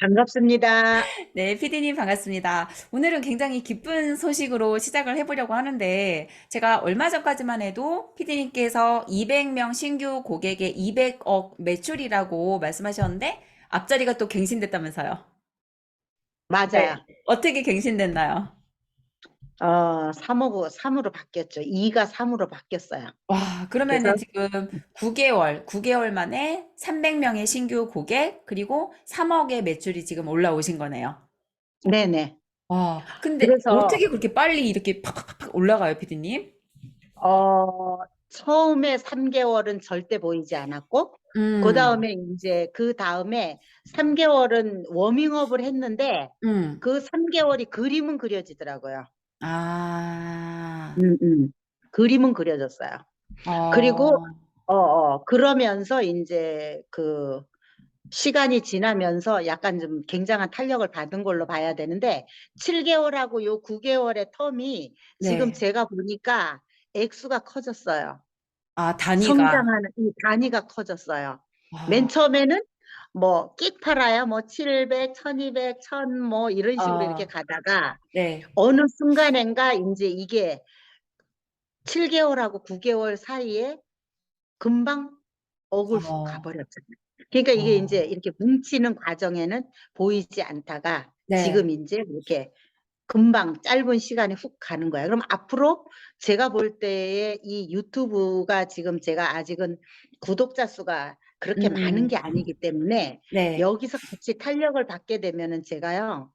반갑습니다. 네, 피디님 반갑습니다. 오늘은 굉장히 기쁜 소식으로 시작을 해보려고 하는데, 제가 얼마 전까지만 해도 피디님께서 200명 신규 고객의 200억 매출이라고 말씀하셨는데, 앞자리가 또 갱신됐다면서요. 네. 맞아요. 어떻게 갱신됐나요? 어, 3억, 3으로 바뀌었죠. 2 가 3 으로 바뀌었어요. 와, 그러면은 지금 9 개월, 9 개월 만에 300 명의 신규 고객, 그리고 3 억의 매출이 지금 올라오신 거네요. 네네. 와, 근데 그래서, 어떻게 그렇게 빨리 이렇게 팍팍팍 올라가요, 피디님? 어, 처음에 3 개월은 절대 보이지 않았고, 그 음, 다음에 이제, 그 다음에 3 개월은 워밍업을 했는데, 음. 그 3 개월이 그림은 그려지더라고요. 아, 음, 음. 그림은 그려졌어요. 그리고, 어, 어, 어, 그러면서 이제 그, 시간이 지나면서 약간 좀 굉장한 탄력을 받은 걸로 봐야 되는데 7 개월하고 요 9 개월의 텀이 지금 네. 제가 보니까 액수가 커졌어요. 아, 단위가. 성장하는 이 단위가 커졌어요. 맨 아, 처음에는 뭐 끽 팔아야 뭐 700, 1200, 1000 뭐 이런 식으로 이렇게 어, 가다가 네. 어느 순간엔가 이제 이게 7개월하고 9개월 사이에 금방 훅 어, 가버렸잖아요. 그러니까 이게 이제 어, 이렇게 뭉치는 과정에는 보이지 않다가 네. 지금 이제 이렇게 금방 짧은 시간에 훅 가는 거야. 그럼 앞으로 제가 볼 때에 이 유튜브가 지금 제가 아직은 구독자 수가 음, 그렇게 많은 음. 게 아니기 때문에 네. 여기서 같이 탄력을 받게 되면은 제가요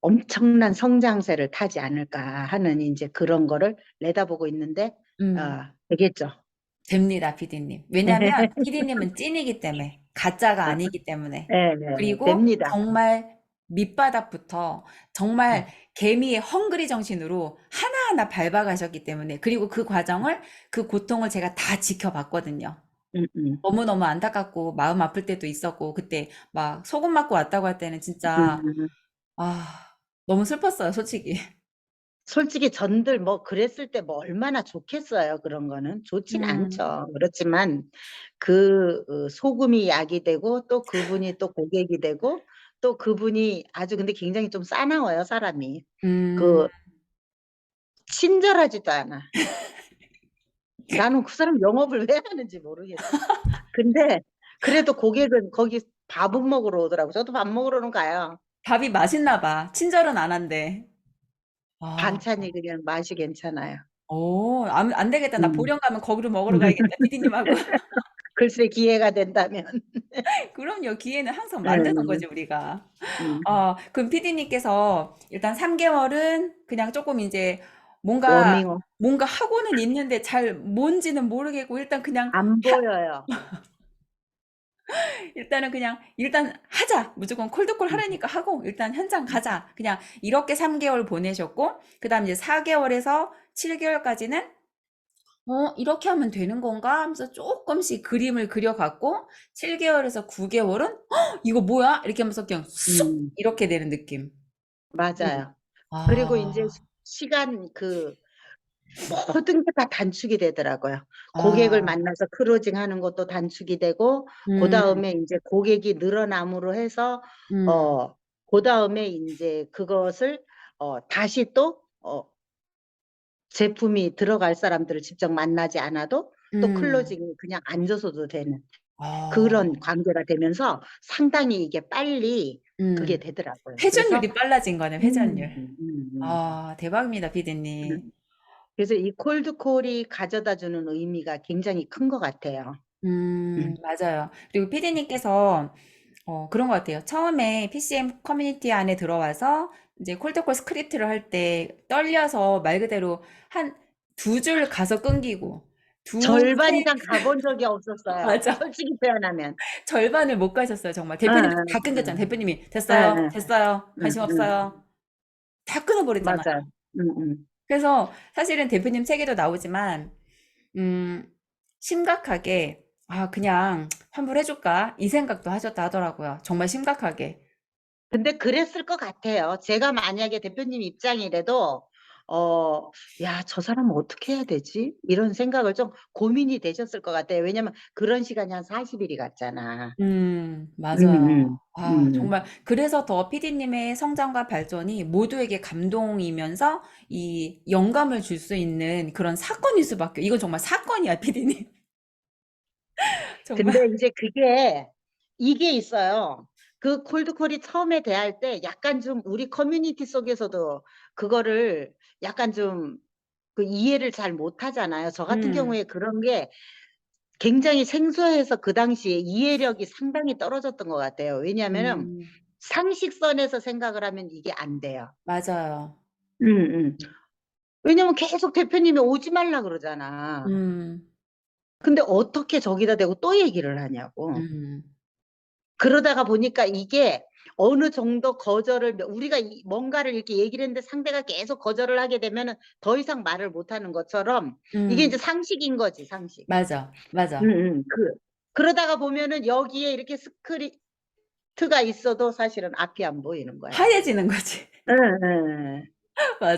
엄청난 성장세를 타지 않을까 하는 이제 그런 거를 내다보고 있는데 음. 어, 되겠죠. 됩니다, 피디님. 왜냐면 피디님은 찐이기 때문에, 가짜가 아니기 때문에. 네, 네, 네. 그리고 됩니다. 정말 밑바닥부터 정말 음, 개미의 헝그리 정신으로 하나하나 밟아가셨기 때문에, 그리고 그 과정을, 그 고통을 제가 다 지켜봤거든요. 음, 음, 너무너무 안타깝고 마음 아플 때도 있었고, 그때 막 소금 맞고 왔다고 할 때는 진짜, 음. 아, 너무 슬펐어요, 솔직히. 솔직히 전들 뭐 그랬을 때 뭐 얼마나 좋겠어요. 그런 거는 좋진 음, 않죠. 그렇지만 그 어, 소금이 약이 되고 또 그분이 또 고객이 되고 또 그분이 아주 근데 굉장히 좀 싸나워요, 사람이. 음, 그 친절하지도 않아. 나는 그 사람 영업을 왜 하는지 모르겠어. 근데 그래도 고객은 거기 밥은 먹으러 오더라고. 저도 밥 먹으러는 가요. 밥이 맛있나 봐. 친절은 안 한데. 아, 반찬이 그냥 맛이 괜찮아요. 오, 안, 안 되겠다. 나 음. 보령 가면 거기로 먹으러 가야겠다. 피디님하고. 글쎄 기회가 된다면. 그럼요. 기회는 항상 만드는 음, 거지, 우리가. 음. 어, 그럼 피디님께서 일단 3개월은 그냥 조금 이제 뭔가, 워밍업 뭔가 하고는 있는데 잘 뭔지는 모르겠고, 일단 그냥, 안 하, 보여요. 일단은 그냥, 일단 하자. 무조건 콜드콜 음, 하라니까 하고, 일단 현장 가자. 그냥 이렇게 3 개월 보내셨고, 그 다음 이제 4 개월에서 7 개월까지는 어, 이렇게 하면 되는 건가? 하면서 조금씩 그림을 그려갖고, 7 개월에서 9 개월은, 이거 뭐야? 이렇게 하면서 그냥 쑥! 음, 이렇게 되는 느낌. 음. 맞아요. 그리고 이제 아, 시- 시간 그 모든 게 다 단축이 되더라고요. 고객을 아, 만나서 크로징 하는 것도 단축이 되고, 그 음, 다음에 이제 고객이 늘어남으로 해서, 음, 어, 그 다음에 이제 그것을, 어, 다시 또, 어, 제품이 들어갈 사람들을 직접 만나지 않아도 또 음, 클로징이 그냥 앉아서도 되는 아, 그런 관계가 되면서 상당히 이게 빨리 그게 음. 되더라고요. 그래서, 회전율이 빨라진 거네, 음, 회전율. 음, 음. 아, 대박입니다, 음. 피디님. 그래서 이 콜드콜이 가져다 주는 의미가 굉장히 큰 것 같아요. 음, 음. 맞아요. 그리고 피디님께서 어, 그런 것 같아요. 처음에 PCM 커뮤니티 안에 들어와서 이제 콜드콜 스크립트를 할 때 떨려서 말 그대로 한 두 줄 가서 끊기고 두, 절반 세, 이상 가본 적이 없었어요. 맞아. 솔직히 표현하면. 절반을 못 가셨어요, 정말. 응, 대표님 다 응, 끊겼잖아요. 대표님이 응, 됐어요, 응, 됐어요, 응, 관심 응. 없어요. 다 끊어버렸잖아요. 맞아요. 응, 응. 그래서 사실은 대표님 책에도 나오지만, 음, 심각하게, 아, 그냥 환불해줄까? 이 생각도 하셨다 하더라고요. 정말 심각하게. 근데 그랬을 것 같아요. 제가 만약에 대표님 입장이라도 어, 야, 저 사람은 어떻게 해야 되지? 이런 생각을 좀 고민이 되셨을 것 같아요. 왜냐면 그런 시간이 한 40 일이 갔잖아. 음, 음, 맞아요. 음, 아, 음. 정말 그래서 더 PD님의 성장과 발전이 모두에게 감동이면서 이 영감을 줄 수 있는 그런 사건일 수밖에. 이건 정말 사건이야. 정말. 근데 이제 그게 이게 있어요. 그 콜드콜이 처음에 대할 때 약간 좀 우리 커뮤니티 속에서도 그거를 약간 좀 그 이해를 잘 못하잖아요. 저 같은 음, 경우에 그런 게 굉장히 생소해서 그 당시에 이해력이 상당히 떨어졌던 것 같아요. 왜냐하면은 음, 상식선에서 생각을 하면 이게 안 돼요. 맞아요. 음, 음. 왜냐면 계속 대표님이 오지 말라 그러잖아. 음, 근데 어떻게 저기다 대고 또 얘기를 하냐고. 음, 그러다가 보니까 이게 어느 정도 거절을 우리가 이- 뭔가를 이렇게 얘기를 했는데 상대가 계속 거절을 하게 되면은 더 이상 말을 못 하는 것처럼 이게 음, 이제 상식인 거지, 상식. 맞아, 맞아. 음, 음, 그, 그러다가 보면은 여기에 이렇게 스크립트가 있어도 사실은 앞이 안 보이는 거야. 하얘지는 거지. 응, 응.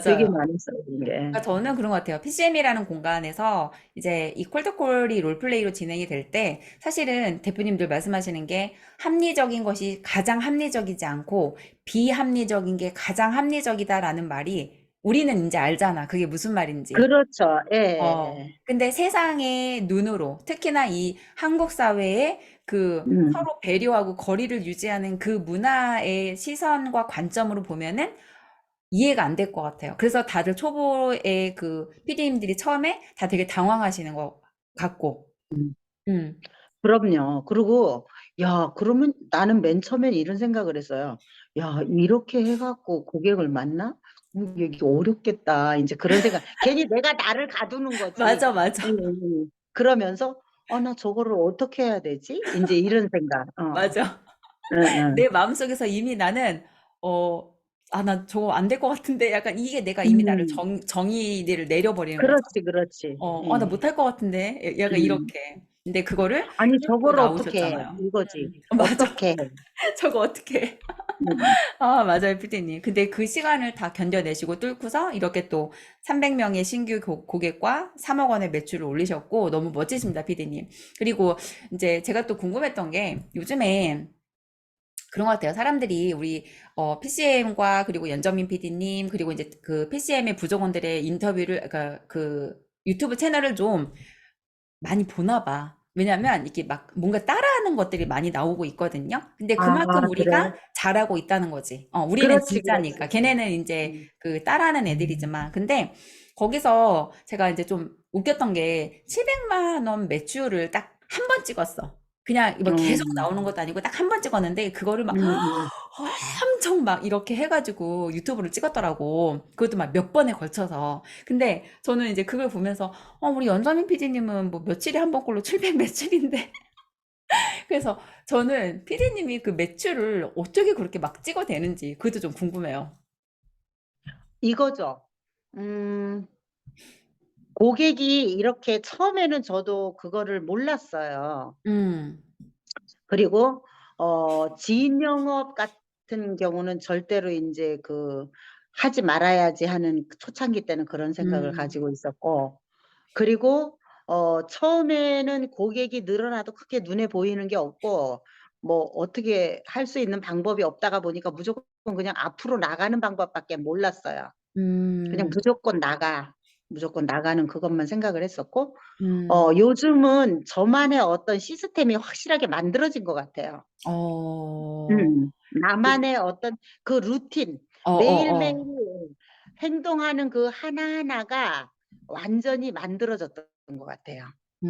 되게 맞아요. 많았어요, 이게. 그러니까 저는 그런 것 같아요. PCM이라는 공간에서 이제 이 콜드콜이 롤플레이로 진행이 될 때 사실은 대표님들 말씀하시는 게 합리적인 것이 가장 합리적이지 않고 비합리적인 게 가장 합리적이다라는 말이 우리는 이제 알잖아. 그게 무슨 말인지. 그렇죠. 예. 어, 근데 세상의 눈으로, 특히나 이 한국 사회의 그 음. 서로 배려하고 거리를 유지하는 그 문화의 시선과 관점으로 보면은 이해가 안 될 것 같아요. 그래서 다들 초보의 그 PD님들이 처음에 다 되게 당황하시는 것 같고. 음. 음, 그럼요. 그리고 야, 그러면 나는 맨 처음엔 이런 생각을 했어요. 야, 이렇게 해갖고 고객을 만나? 음, 이게 어렵겠다. 이제 그런 생각. 괜히 내가 나를 가두는 거지. 맞아, 맞아. 음, 음. 그러면서 어, 나 저거를 어떻게 해야 되지? 이제 이런 생각. 어. 맞아. 응, 응. 내 마음속에서 이미 나는, 어, 아, 나 저거 안 될 것 같은데 약간 이게 내가 이미 나를 음. 정, 정의를 내려버리는 거죠. 그렇지, 그렇지. 어, 아, 나 음. 못할 것 같은데. 약간 음. 이렇게. 근데 그거를 아니, 뚫고 저거를 어떻게 해? 나오셨잖아요. 이거지. 음, 맞아. 어떻게 해? 저거 어떻게 해? 음. 아, 맞아요, 피디님. 근데 그 시간을 다 견뎌내시고 뚫고서 이렇게 또 300 명의 신규 고, 고객과 3억 원의 매출을 올리셨고 너무 멋지십니다, 피디님. 그리고 이제 제가 또 궁금했던 게 요즘에 그런 것 같아요. 사람들이 우리 어, PCM과 그리고 연정민 PD님 그리고 이제 그 PCM의 부족원들의 인터뷰를 그러니까 그 유튜브 채널을 좀 많이 보나 봐. 왜냐면 이게 막 뭔가 따라하는 것들이 많이 나오고 있거든요. 근데 그만큼 아, 우리가 그래? 잘하고 있다는 거지. 어, 우리는 그렇지, 진짜니까. 그렇지. 걔네는 이제 음. 그 따라하는 애들이지만. 근데 거기서 제가 이제 좀 웃겼던 게 700만 원 매출을 딱 한 번 찍었어. 그냥 뭐 계속 음. 나오는 것도 아니고 딱한번 찍었는데 그거를 막 음, 음. 엄청 막 이렇게 해 가지고 유튜브를 찍었더라고. 그것도 막 몇 번에 걸쳐서. 근데 저는 이제 그걸 보면서, 어, 우리 연자민 PD님은 뭐 며칠에 한 번꼴로 700 매출인데. 그래서 저는 PD님이 그 매출을 어떻게 그렇게 막 찍어대는지 그것도 좀 궁금해요. 이거죠. 음, 고객이 이렇게 처음에는 저도 그거를 몰랐어요. 음, 그리고 어, 지인 영업 같은 경우는 절대로 이제 그 하지 말아야지 하는 그 초창기 때는 그런 생각을 음, 가지고 있었고, 그리고 어, 처음에는 고객이 늘어나도 크게 눈에 보이는 게 없고, 뭐 어떻게 할 수 있는 방법이 없다가 보니까 무조건 그냥 앞으로 나가는 방법밖에 몰랐어요. 그냥 음, 무조건 나가. 무조건 나가는 그것만 생각을 했었고, 음, 어, 요즘은 저만의 어떤 시스템이 확실하게 만들어진 것 같아요. 어, 음, 나만의 어떤 그 루틴, 어, 어, 매일매일 어, 행동하는 그 하나하나가 완전히 만들어졌던 것 같아요.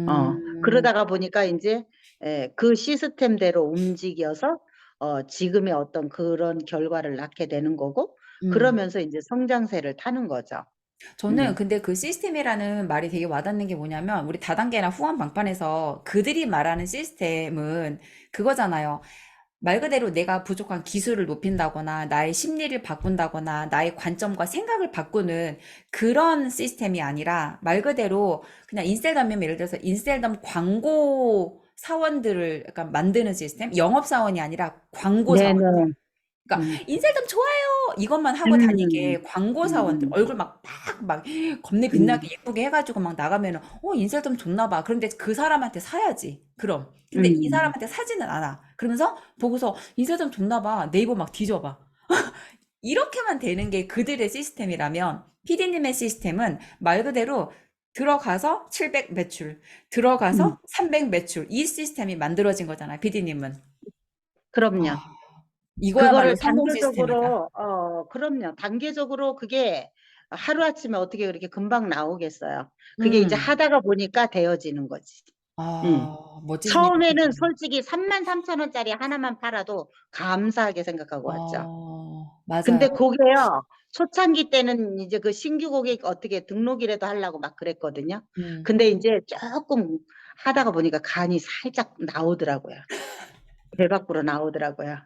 어, 음, 그러다가 보니까 이제 예, 그 시스템대로 움직여서 어, 지금의 어떤 그런 결과를 낳게 되는 거고, 음. 그러면서 이제 성장세를 타는 거죠. 저는 음. 근데 그 시스템이라는 말이 되게 와닿는 게 뭐냐면 우리 다단계나 후원 방판에서 그들이 말하는 시스템은 그거잖아요. 말 그대로 내가 부족한 기술을 높인다거나 나의 심리를 바꾼다거나 나의 관점과 생각을 바꾸는 그런 시스템이 아니라 말 그대로 그냥 인셀덤이면 예를 들어서 인셀덤 광고 사원들을 약간 만드는 시스템? 영업 사원이 아니라 광고 사원. 네네. 그러니까 음. 인셀덤 좋아요 이것만 하고 다니게 음. 광고 사원들 음. 얼굴 막막막 겁내 음. 빛나게 예쁘게 해 가지고 막 나가면은 어 인셀덤 좋나 봐. 그런데 그 사람한테 사야지. 그럼. 근데 이 음. 사람한테 사지는 않아. 그러면서 보고서 인셀덤 좋나 봐. 네이버 막 뒤져 봐. 이렇게만 되는 게 그들의 시스템이라면 PD님의 시스템은 말 그대로 들어가서 700 매출, 들어가서 음. 300 매출 이 시스템이 만들어진 거잖아요. PD님은. 그럼요. 아, 이거야말로 그거를 성공 시스템이다. 단계적으로 어 그럼요. 단계적으로 그게 하루아침에 어떻게 그렇게 금방 나오겠어요. 그게 이제 음. 하다가 보니까 되어지는 거지. 음. 아, 멋지신 처음에는 얘기네요. 솔직히 33,000 원짜리 하나만 팔아도 감사하게 생각하고 왔죠. 어, 근데 맞아요. 그게요. 초창기 때는 이제 그 신규 고객 어떻게 등록이라도 하려고 막 그랬거든요. 음. 근데 이제 조금 하다가 보니까 간이 살짝 나오더라고요. 배 밖으로 나오더라고요.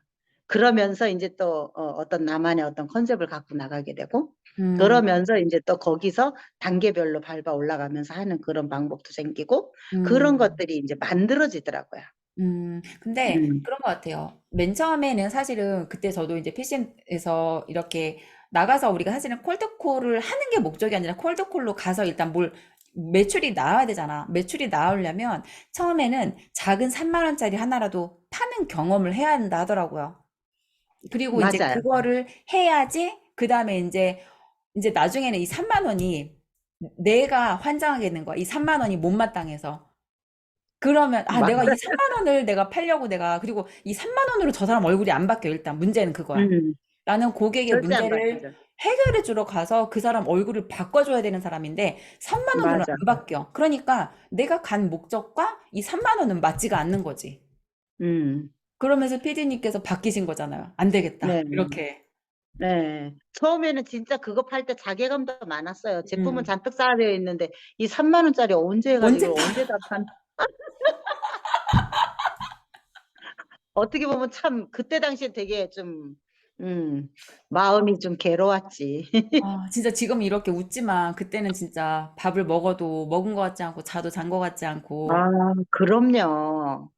그러면서 이제 또 어, 어떤 나만의 어떤 컨셉을 갖고 나가게 되고 음. 그러면서 이제 또 거기서 단계별로 밟아 올라가면서 하는 그런 방법도 생기고 그런 음. 것들이 이제 만들어지더라고요. 음, 근데 음. 그런 것 같아요. 맨 처음에는 사실은 그때 저도 이제 PC에서 이렇게 나가서 우리가 사실은 콜드콜을 하는 게 목적이 아니라 콜드콜로 가서 일단 뭘 매출이 나와야 되잖아. 매출이 나오려면 처음에는 작은 3만 원짜리 하나라도 파는 경험을 해야 한다 하더라고요. 그리고 이제 맞아요. 그거를 해야지 그 다음에 이제 이제 나중에는 이 3만 원이 내가 환장하게 되는 거야. 이 3만 원이 못마땅해서. 그러면 아 내가 이 맞아요. 3만 원을 내가 팔려고 내가 그리고 이 3만 원으로 저 사람 얼굴이 안 바뀌어 일단 문제는 그거야. 음, 나는 고객의 절대 안 문제를 바뀌죠. 해결해 주러 가서 그 사람 얼굴을 바꿔줘야 되는 사람인데 3만 원으로 맞아. 안 바뀌어. 그러니까 내가 간 목적과 이 3만 원은 맞지가 않는 거지. 음, 그러면서 PD님께서 바뀌신 거잖아요. 안 되겠다. 네. 이렇게. 네. 처음에는 진짜 그거 팔 때 자괴감도 많았어요. 제품은 음. 잔뜩 쌓여져 있는데 이 3만 원짜리 언제 언제 해가지고 팔아? 언제 다 판? 어떻게 보면 참 그때 당시에 되게 좀 음, 마음이 좀 괴로웠지. 아, 진짜 지금 이렇게 웃지만 그때는 진짜 밥을 먹어도 먹은 것 같지 않고 자도 잔 것 같지 않고. 아, 그럼요.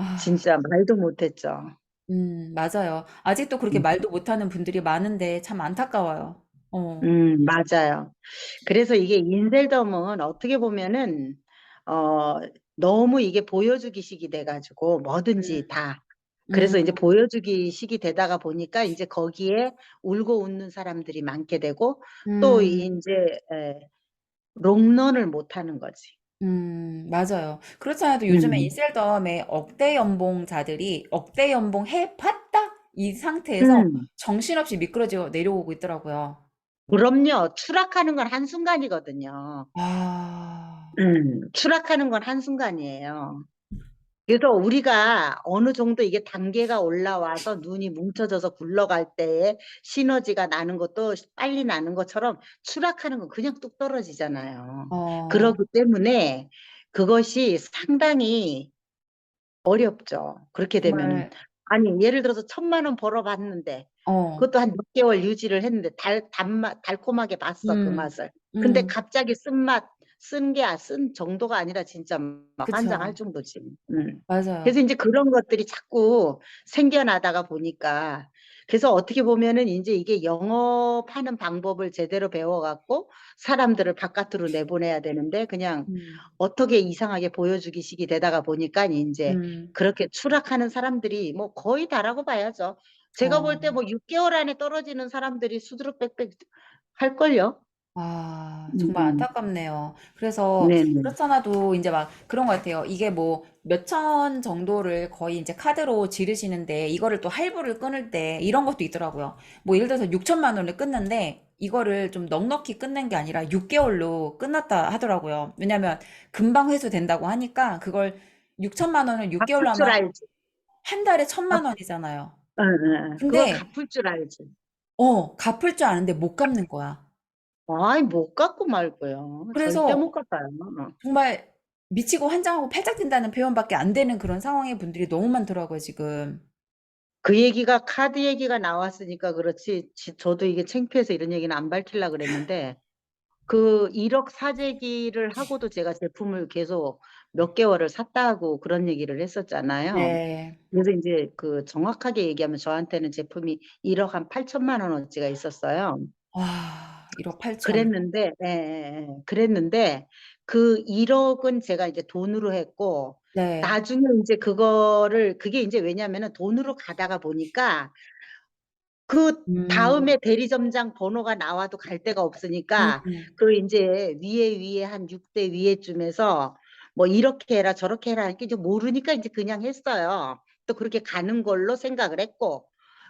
아, 진짜 말도 못했죠. 음, 맞아요. 아직도 그렇게 음, 말도 못하는 분들이 많은데 참 안타까워요. 어, 음, 맞아요. 그래서 이게 인셀덤은 어떻게 보면은 어, 너무 이게 보여주기식이 돼 가지고 뭐든지 음, 다. 그래서 이제 음, 보여주기식이 되다가 보니까 이제 거기에 울고 웃는 사람들이 많게 되고 또 음, 이제 에, 롱런을 못 하는 거지. 음, 맞아요. 그렇지 않아도 요즘에 음, 인셀덤의 억대 연봉자들이 억대 연봉 해 봤다? 이 상태에서 음, 정신없이 미끄러지고 내려오고 있더라고요. 그럼요. 추락하는 건 한순간이거든요. 아, 음, 추락하는 건 한순간이에요. 그래서 우리가 어느 정도 이게 단계가 올라와서 눈이 뭉쳐져서 굴러갈 때에 시너지가 나는 것도 빨리 나는 것처럼 추락하는 건 그냥 뚝 떨어지잖아요. 어, 그렇기 때문에 그것이 상당히 어렵죠. 그렇게 되면은. 정말, 아니, 예를 들어서 천만 원 벌어봤는데, 어, 그것도 한 6개월 유지를 했는데, 달, 단맛, 달콤하게 봤어, 그 음, 맛을. 근데 음, 갑자기 쓴맛, 쓴 게, 쓴 정도가 아니라 진짜 막 그쵸. 환장할 정도지. 음. 맞아요. 그래서 이제 그런 것들이 자꾸 생겨나다가 보니까 그래서 어떻게 보면은 이제 이게 영업하는 방법을 제대로 배워갖고 사람들을 바깥으로 내보내야 되는데 그냥 음, 어떻게 이상하게 보여주기식이 되다가 보니까 이제 음, 그렇게 추락하는 사람들이 뭐 거의 다라고 봐야죠. 제가 볼때 어. 뭐 6개월 안에 떨어지는 사람들이 수두룩 빽빽 할걸요. 아, 음, 정말 음. 안타깝네요. 그래서 네네. 그렇잖아도 이제 막 그런 것 같아요. 이게 뭐 몇천 정도를 거의 이제 카드로 지르시는데 이거를 또 할부를 끊을 때 이런 것도 있더라고요. 뭐 예를 들어서 6천만 원을 끊는데 이거를 좀 넉넉히 끊는 게 아니라 6 개월로 끝났다 하더라고요. 왜냐면 금방 회수된다고 하니까 그걸 6천만 원을 6 개월로 갚을 줄 하면 알지. 한 달에 갚, 천만 원이잖아요. 응, 응. 그거 근데 갚을 줄 알지. 어, 갚을 줄 아는데 못 갚는 거야. 아이, 못 갚고 말고요. 절대 못 그래서 갚아요. 정말 미치고 환장하고 팔짝 뛴다는 표현밖에 안 되는 그런 상황의 분들이 너무 많더라고요, 지금. 그 얘기가 카드 얘기가 나왔으니까 그렇지. 지- 저도 이게 창피해서 이런 얘기는 안 밝히려고 그랬는데 그 1억 사재기를 하고도 제가 제품을 계속 몇 개월을 샀다고 그런 얘기를 했었잖아요. 네. 그래서 인제 그 정확하게 얘기하면 저한테는 제품이 1억 한 8천만 원어치가 있었어요. 와 1억 8천. 그랬는데 예 예 예. 그랬는데 그 1억은 제가 이제 돈으로 했고 네. 나중에 인제 그거를 그게 인제 왜냐면은 돈으로 가다가 보니까 그 음. 다음에 대리점장 번호가 나와도 갈 데가 없으니까 음. 그 인제 위에, 위에 한 6 대 위에쯤에서 뭐 이렇게 해라 저렇게 해라 하니까 이제 모르니까 인제 그냥 했어요. 또 그렇게 가는 걸로 생각을 했고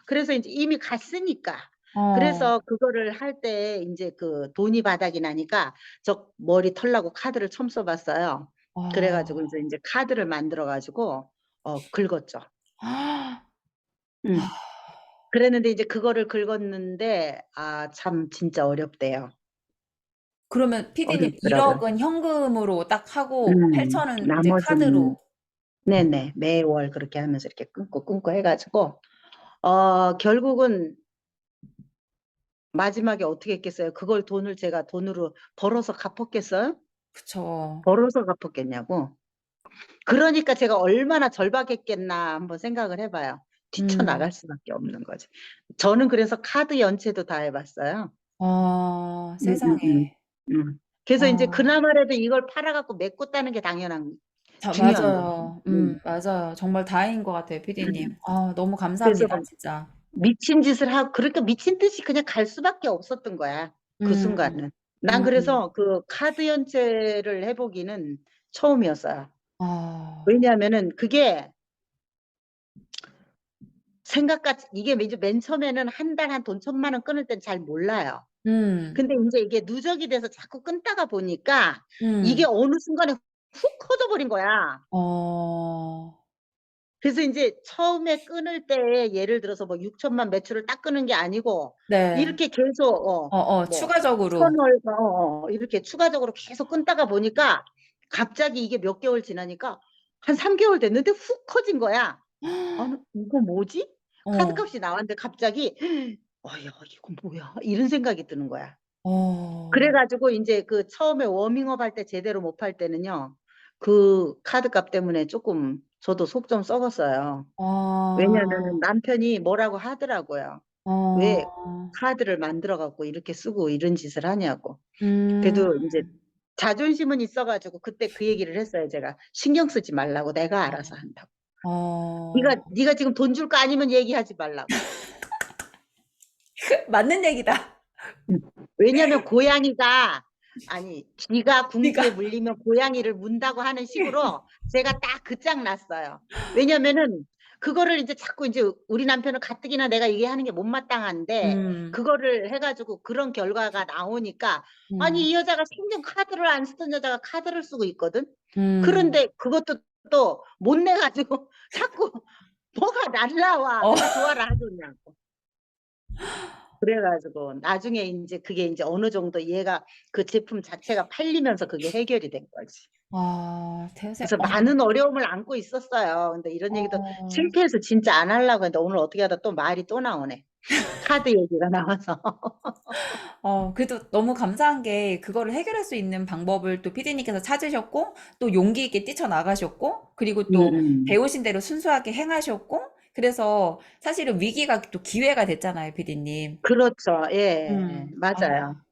그래서 인제 이미 갔으니까 어. 그래서 그거를 할 때 인제 그 돈이 바닥이 나니까 저 머리 털라고 카드를 처음 써 봤어요. 그래 가지고 이제 아. 인제 카드를 만들어 가지고 어 긁었죠. 음. 그랬는데 이제 그거를 긁었는데 아 참 진짜 어렵대요. 그러면 어렵더라고요. 1억은 현금으로 딱 하고 음. 8천은 이제 나머지는 카드로. 네네. 매월 그렇게 하면서 이렇게 끊고, 끊고 해 가지고 어 결국은 마지막에 어떻게 했겠어요? 그걸 돈을 제가 돈으로 벌어서 갚았겠어요? 그쵸. 벌어서 갚았겠냐고. 그러니까 제가 얼마나 절박했겠나 한번 생각을 해 봐요. 음. 뛰쳐나갈 수밖에 없는 거지. 저는 그래서 카드 연체도 다 해 봤어요. 아 음 음 음. 세상에. 음. 그래서 인제 아. 그나마라도 이걸 팔아 갖고 메꿨다는 게 당연한 다 중요한 맞아요. 거죠. 음 음. 맞아요. 정말 다행인 것 같아요 피디님. 음. 아 너무 그래서 감사합니다 진짜. 미친 짓을 하고 그러니까 미친 듯이 그냥 갈 수밖에 없었던 거야 그 음. 순간은. 난 음. 그래서 그 카드 연체를 해 보기는 처음이었어요. 아. 왜냐하면은 그게 생각같이 이게 이제 맨 처음에는 한 달 한돈1,000,000원 끊을 땐 잘 몰라요. 음. 근데 인제 이게 누적이 돼서 자꾸 끊다가 보니까 이게 음. 어느 순간에 훅 커져 버린 거야. 어. 그래서 인제 처음에 끊을 때 예를 들어서 뭐 6천만 매출을 딱 끊은 게 아니고 네. 이렇게 계속 어 어 어 뭐 추가적으로. 1,000월 어어 이렇게 추가적으로 계속 끊다가 보니까 갑자기 이게 몇 개월 지나니까 한 3 개월 됐는데 훅 커진 거야. '아니 이거 뭐지?' 어. 카드값이 나왔는데 갑자기 '어 야 이거 뭐야?' 이런 생각이 드는 거야. 어. 그래 가지고 인제 그 처음에 워밍업 할 때 제대로 못 팔 때는요. 그 카드값 때문에 쪼끔 저도 속 좀 썩었어요. 아. 왜냐하면은 남편이 뭐라고 하더라고요. "왜 어. 카드를 만들어 갖고 이렇게 쓰고 이런 짓을 하냐."고. 음. 그래도 인제 자존심은 있어 가지고 그때 그 얘기를 했어요 제가. "신경 쓰지 말라고. 내가 알아서 한다고. 어. 네가 네가 지금 돈 줄 거 아니면 얘기하지 말라고." 맞는 얘기다. 음. 왜냐면 고양이가 아니 쥐가 궁지에 쥐가. 물리면 고양이를 문다고 하는 식으로 제가 딱 그짝 놨어요. 왜냐면은 그거를 인제 자꾸 인제 우리 남편은 가뜩이나 내가 얘기하는 게 못마땅한데 음. 그거를 해 가지고 그런 결과가 나오니까 아니 음. 이 여자가 생전 카드를 안 쓰던 여자가 카드를 쓰고 있거든. 음. 그런데 그것도 또 못 내 가지고 자꾸 뭐가 날라와. 어. 내가 좋아라 하겠냐고. 그래 가지고 나중에 인제 그게 인제 어느 정도 얘가 그 제품 자체가 팔리면서 그게 해결이 된 거지. 아 대세 그래서 어. 많은 어려움을 안고 있었어요. 근데 이런 얘기도 어. 창피해서 진짜 안 하려고 했는데 오늘 어떻게 하다 또 말이 또 나오네. 카드 얘기가 나와서. 어 그래도 너무 감사한 게 그거를 해결할 수 있는 방법을 또 피디님께서 찾으셨고 또 용기 있게 뛰쳐나가셨고 그리고 또 음음. 배우신 대로 순수하게 행하셨고 그래서 사실은 위기가 또 기회가 됐잖아요 피디님. 그렇죠. 예. 음. 맞아요. 아